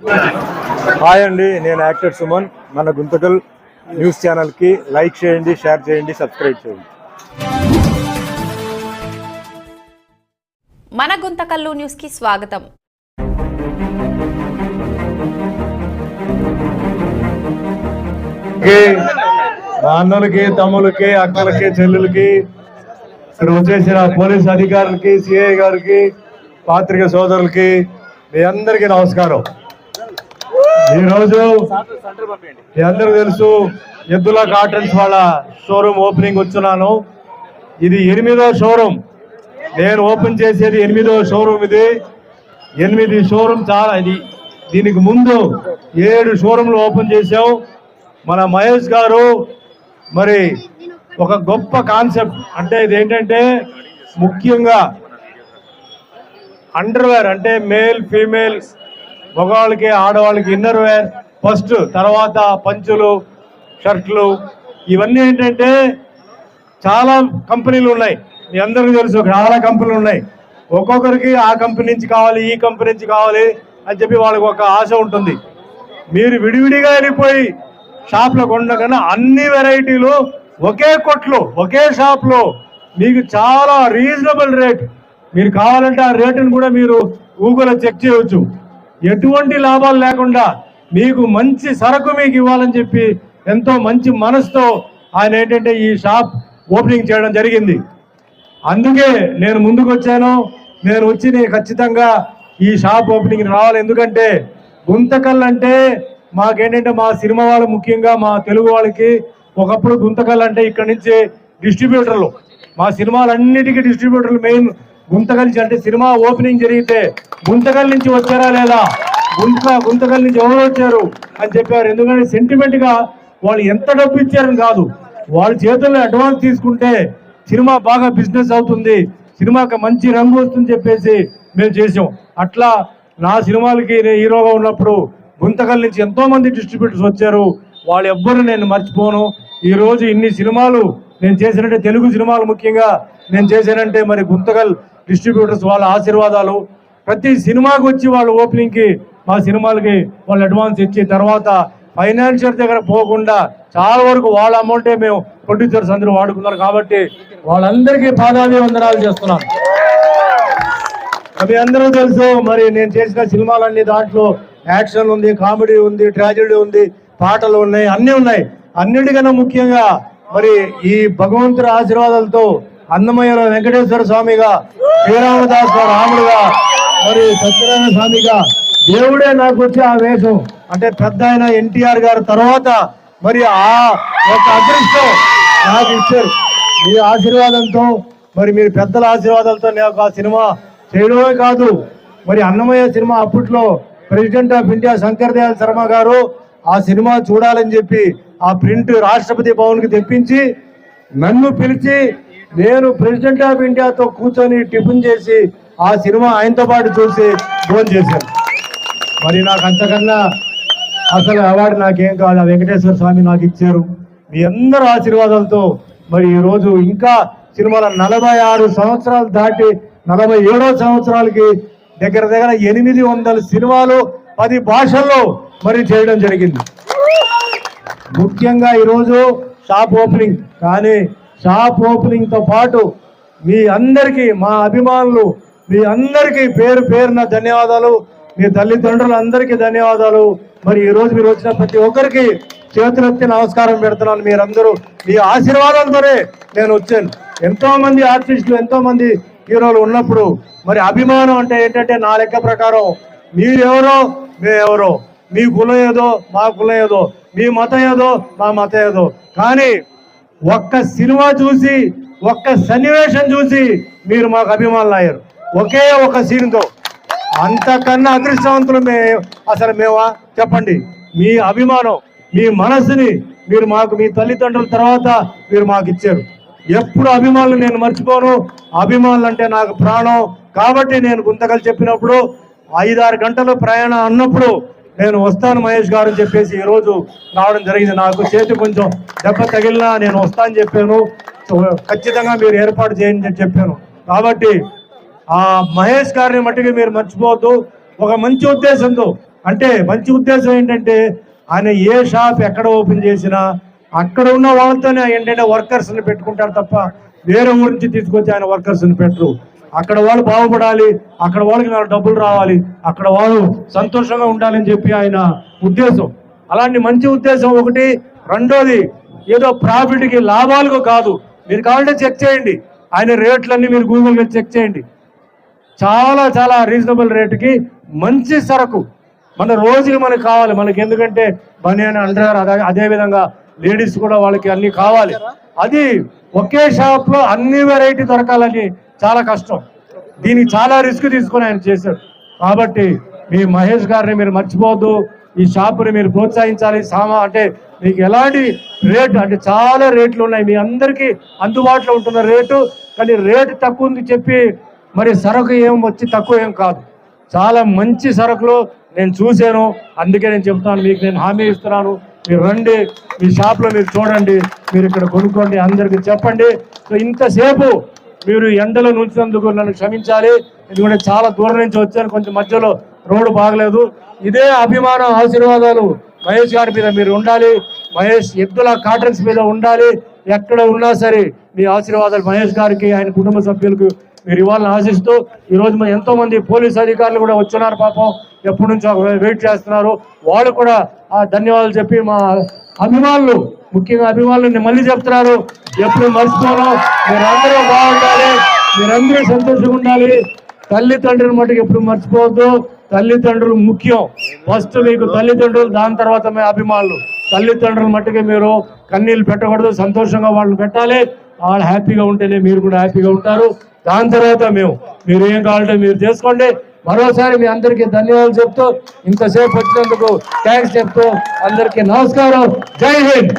Hi అండి నేను actor Suman. మన గుంతకల్ న్యూస్ ఛానల్కి లైక్ చేయండి షేర్ చేయండి సబ్స్క్రైబ్ చేయండి. మన గుంతకల్లు న్యూస్కి స్వాగతం. కి, మా అన్నలకి తమ్ములకి అక్కలకి చెల్లెలకి ఇక్కడ వచ్చేసిన పోలీస్ అధికారులకి సిఐ గారికి పాత్రిక సోదరులకి మీ అందరికీ నమస్కారం. ఈరోజు మీ అందరికీ తెలుసు ఎద్దుల కాటన్స్ వాళ్ళ షోరూమ్ ఓపెనింగ్ వచ్చున్నాను ఇది ఎనిమిదో షోరూమ్ నేను ఓపెన్ చేసేది ఎనిమిదో షోరూమ్ ఇది. ఎనిమిది షోరూమ్ చాలా ఇది దీనికి ముందు ఏడు షోరూమ్లు ఓపెన్ చేసాం మన మహేష్ గారు మరి ఒక గొప్ప కాన్సెప్ట్ అంటే ఇది ఏంటంటే ముఖ్యంగా అండర్వేర్ అంటే మేల్ ఫీమేల్ మగవాళ్ళకి ఆడవాళ్ళకి ఇన్నర్ వేర్ ఫస్ట్ తర్వాత పంచులు షర్ట్లు. ఇవన్నీ ఏంటంటే చాలా కంపెనీలు ఉన్నాయి. మీ అందరికీ తెలుసు చాలా కంపెనీలు ఉన్నాయి. ఒక్కొక్కరికి ఆ కంపెనీ నుంచి కావాలి ఈ కంపెనీ నుంచి కావాలి అని చెప్పి వాళ్ళకి ఒక ఆశ ఉంటుంది. మీరు విడివిడిగా వెళ్ళిపోయి షాప్లో కొనకన్నా అన్ని వెరైటీలు ఒకే కొట్లు ఒకే షాప్లో మీకు చాలా రీజనబుల్ రేట్. మీరు కావాలంటే ఆ రేటును కూడా మీరు గూగుల్లో చెక్ చేయవచ్చు. ఎటువంటి లాభాలు లేకుండా మీకు మంచి సరకు మీకు ఇవ్వాలని చెప్పి ఎంతో మంచి మనసుతో ఆయన ఏంటంటే ఈ షాప్ ఓపెనింగ్ చేయడం జరిగింది. అందుకే నేను ముందుకు వచ్చాను. నేను వచ్చి ఖచ్చితంగా ఈ షాప్ ఓపెనింగ్ రావాలి. ఎందుకంటే గుంతకల్ అంటే మాకేంటంటే మా సినిమా వాళ్ళు ముఖ్యంగా మా తెలుగు వాళ్ళకి ఒకప్పుడు గుంతకల్ అంటే ఇక్కడ నుంచి డిస్ట్రిబ్యూటర్లు. మా సినిమాలన్నిటికీ డిస్ట్రిబ్యూటర్లు మెయిన్ గుంతకల్ నుంచి అంటే సినిమా ఓపెనింగ్ జరిగితే గుంతకల్ నుంచి వచ్చారా లేదా? గుంత గుంతకల్ నుంచి ఎవరు వచ్చారు అని చెప్పారు. ఎందుకంటే సెంటిమెంట్గా వాళ్ళు ఎంత డబ్బు ఇచ్చారని కాదు. వాళ్ళ చేతుల్లో అడ్వాన్స్ తీసుకుంటే సినిమా బాగా బిజినెస్ అవుతుంది. సినిమాకి మంచి రంగు వస్తుంది చెప్పేసి మేము చేసాం అట్లా నా సినిమాలకి నేను హీరోగా ఉన్నప్పుడు గుంతకల్ నుంచి ఎంతో మంది డిస్ట్రిబ్యూటర్స్ వచ్చారు. వాళ్ళు ఎవ్వరు నేను మర్చిపోను. ఈరోజు ఇన్ని సినిమాలు నేను చేసినట్టే తెలుగు సినిమాలు ముఖ్యంగా నేను చేశానంటే మరి గుంతకల్ డిస్ట్రిబ్యూటర్స్ వాళ్ళ ఆశీర్వాదాలు. ప్రతి సినిమాకి వచ్చి వాళ్ళు ఓపెనింగ్కి మా సినిమాలకి వాళ్ళు అడ్వాన్స్ ఇచ్చి తర్వాత ఫైనాన్షియల్ దగ్గర పోకుండా చాలా వరకు వాళ్ళ అమౌంటే మేము ప్రొడ్యూసర్స్ అందరూ వాడుకున్నారు కాబట్టి వాళ్ళందరికీ పాదాభివందనాలు చేస్తున్నాను. అవి అందరూ తెలుసు మరి నేను చేసిన సినిమాలన్నీ దాంట్లో యాక్షన్ ఉంది కామెడీ ఉంది ట్రాజెడీ ఉంది పాటలు ఉన్నాయి అన్నీ ఉన్నాయి. అన్నిటికన్నా ముఖ్యంగా మరి ఈ భగవంతుడి ఆశీర్వాదాలతో అన్నమయ్య వెంకటేశ్వర స్వామిగా శ్రీరామదాస్ గారు రాముడుగా మరి సత్యనారాయణ స్వామిగా దేవుడే నాకు వచ్చి ఆ వేషం. అంటే పెద్ద ఆయన ఎన్టీఆర్ గారు తర్వాత మరి ఆ ఒక అదృష్టం నాకు ఇచ్చారు. మీ ఆశీర్వాదంతో మరి మీరు పెద్దల ఆశీర్వాదాలతో నేను ఆ సినిమా చేయడమే కాదు. మరి అన్నమయ్య సినిమా అప్పట్లో President of India Shankar Dayal Sharma garu ఆ సినిమా చూడాలని చెప్పి ఆ ప్రింట్ రాష్ట్రపతి భవన్కి తెప్పించి నన్ను పిలిచి నేను ప్రెసిడెంట్ ఆఫ్ ఇండియాతో కూర్చొని టిఫిన్ చేసి ఆ సినిమా ఆయనతో పాటు చూసి ఫోన్ చేశాను. మరి నాకు అంతకన్నా అసలు అవార్డు నాకేం కాదు ఆ వెంకటేశ్వర స్వామి నాకు ఇచ్చారు. మీ అందరు ఆశీర్వాదాలతో మరి ఈరోజు ఇంకా సినిమాల నలభై ఆరు సంవత్సరాలు దాటి నలభై ఏడో సంవత్సరాలకి దగ్గర దగ్గర ఎనిమిది వందల సినిమాలు పది భాషల్లో మరి చేయడం జరిగింది. ముఖ్యంగా ఈరోజు షాప్ ఓపెనింగ్ కానీ షాప్ ఓపెనింగ్తో పాటు మీ అందరికీ మా అభిమానులు మీ అందరికీ పేరు పేరున ధన్యవాదాలు. మీ తల్లిదండ్రులందరికీ ధన్యవాదాలు. మరి ఈ రోజు మీరు వచ్చిన ప్రతి ఒక్కరికి చేతులెత్తి నమస్కారం పెడుతున్నాను మీరందరూ. మీ ఆశీర్వాదంతోనే నేను వచ్చాను. ఎంతో మంది ఆర్టిస్టులు ఎంతో మంది హీరోలు ఉన్నప్పుడు మరి అభిమానం అంటే ఏంటంటే నా లెక్క ప్రకారం మీరెవరో మేమెవరో. మీ కులం ఏదో మా కులం ఏదో. మీ మతం ఏదో మా మతం ఏదో. కానీ ఒక్క సినిమా చూసి ఒక్క సన్నివేశం చూసి మీరు మాకు అభిమానులు అయ్యారు. ఒకే ఒక సీన్తో. అంతకన్నా అదృష్టవంతులు మే అసలు మేమా? చెప్పండి. మీ అభిమానం మీ మనసుని మీరు మాకు మీ తల్లిదండ్రుల తర్వాత మీరు మాకు ఇచ్చారు. ఎప్పుడు అభిమానులు నేను మర్చిపోను. అభిమానులు అంటే నాకు ప్రాణం. కాబట్టి నేను గుంతకలు చెప్పినప్పుడు ఐదారు గంటల ప్రయాణం అన్నప్పుడు నేను వస్తాను మహేష్ గారు అని చెప్పేసి ఈరోజు రావడం జరిగింది. నాకు చేతి కొంచెం దెబ్బ తగిలినా నేను వస్తాను చెప్పాను. ఖచ్చితంగా మీరు ఏర్పాటు చేయండి అని చెప్పాను. కాబట్టి ఆ మహేష్ గారిని మట్టికి మీరు మర్చిపోవద్దు. ఒక మంచి ఉద్దేశంతో అంటే మంచి ఉద్దేశం ఏంటంటే ఆయన ఏ షాప్ ఎక్కడ ఓపెన్ చేసినా అక్కడ ఉన్న వాళ్ళతోనే ఏంటంటే వర్కర్స్ని పెట్టుకుంటారు తప్ప వేరే ఊరి నుంచి తీసుకొచ్చి ఆయన వర్కర్స్ని పెట్టరు. అక్కడ వాళ్ళు బాగుపడాలి అక్కడ వాళ్ళకి నాలుగు డబ్బులు రావాలి అక్కడ వాళ్ళు సంతోషంగా ఉండాలని చెప్పి ఆయన ఉద్దేశం. అలాంటి మంచి ఉద్దేశం ఒకటి. రెండోది ఏదో ప్రాఫిట్కి లాభాలకు కాదు. మీరు కావాలంటే చెక్ చేయండి. ఆయన రేట్లన్నీ మీరు గూగుల్ మీద చెక్ చేయండి. చాలా చాలా రీజనబుల్ రేటుకి మంచి సరకు. మన రోజుకి మనకు కావాలి. మనకి ఎందుకంటే బనియన్ అండర్ అదే అదే విధంగా లేడీస్ కూడా వాళ్ళకి అన్ని కావాలి. అది ఒకే షాప్లో అన్ని వెరైటీ దొరకాలని చాలా కష్టం. దీనికి చాలా రిస్క్ తీసుకొని ఆయన చేశారు కాబట్టి మీ మహేష్ గారిని మీరు మర్చిపోవద్దు. ఈ షాపుని మీరు ప్రోత్సహించాలి. సామా అంటే మీకు ఎలాంటి రేటు అంటే చాలా రేట్లు ఉన్నాయి. మీ అందరికీ అందుబాటులో ఉంటున్న రేటు. కానీ రేటు తక్కువ ఉంది చెప్పి మరి సరుకు ఏం వచ్చి తక్కువ ఏం కాదు. చాలా మంచి సరుకులు నేను చూశాను. అందుకే నేను చెప్తాను మీకు నేను హామీ ఇస్తున్నాను. మీరు రండి మీ షాప్లో మీరు చూడండి. మీరు ఇక్కడ కొనుక్కోండి అందరికీ చెప్పండి. సో ఇంతసేపు మీరు ఎండలో నుంచినందుకు నన్ను క్షమించాలి. ఎందుకంటే చాలా దూరం నుంచి వచ్చాను కొంచెం మధ్యలో రోడ్డు బాగలేదు. ఇదే అభిమానం ఆశీర్వాదాలు మహేష్ గారి మీద మీరు ఉండాలి. మహేష్ ఎద్దుల కాటన్స్ మీద ఉండాలి. ఎక్కడ ఉన్నా సరే మీ ఆశీర్వాదాలు మహేష్ గారికి ఆయన కుటుంబ సభ్యులకు మీరు ఇవ్వాలని ఆశిస్తూ ఈరోజు ఎంతో మంది పోలీస్ అధికారులు కూడా వచ్చినారు పాపం. ఎప్పటి నుంచో వెయిట్ చేస్తున్నారు. వాళ్ళు కూడా ధన్యవాదాలు చెప్పి మా అభిమానులు ముఖ్యంగా అభిమానులు నేను మళ్ళీ చెప్తున్నారు ఎప్పుడు మర్చిపోను. మీరందరూ బాగుండాలి మీరందరూ సంతోషంగా ఉండాలి. తల్లిదండ్రుల మటుకు ఎప్పుడు మర్చిపోవద్దు. తల్లిదండ్రులు ముఖ్యం. ఫస్ట్ మీకు తల్లిదండ్రులు దాని తర్వాత మీ అభిమానులు. తల్లిదండ్రుల మట్టుకే మీరు కన్నీళ్ళు పెట్టకూడదు సంతోషంగా వాళ్ళని పెట్టాలి. వాళ్ళు హ్యాపీగా ఉంటేనే మీరు కూడా హ్యాపీగా ఉంటారు. దాని తర్వాత మేము మీరు ఏం కావాలంటే మీరు చేసుకోండి. మరోసారి మీ అందరికీ ధన్యవాదాలు చెప్తూ ఇంతసేపు వచ్చినందుకు థ్యాంక్స్ చెప్తూ అందరికీ నమస్కారం. జై హింద్.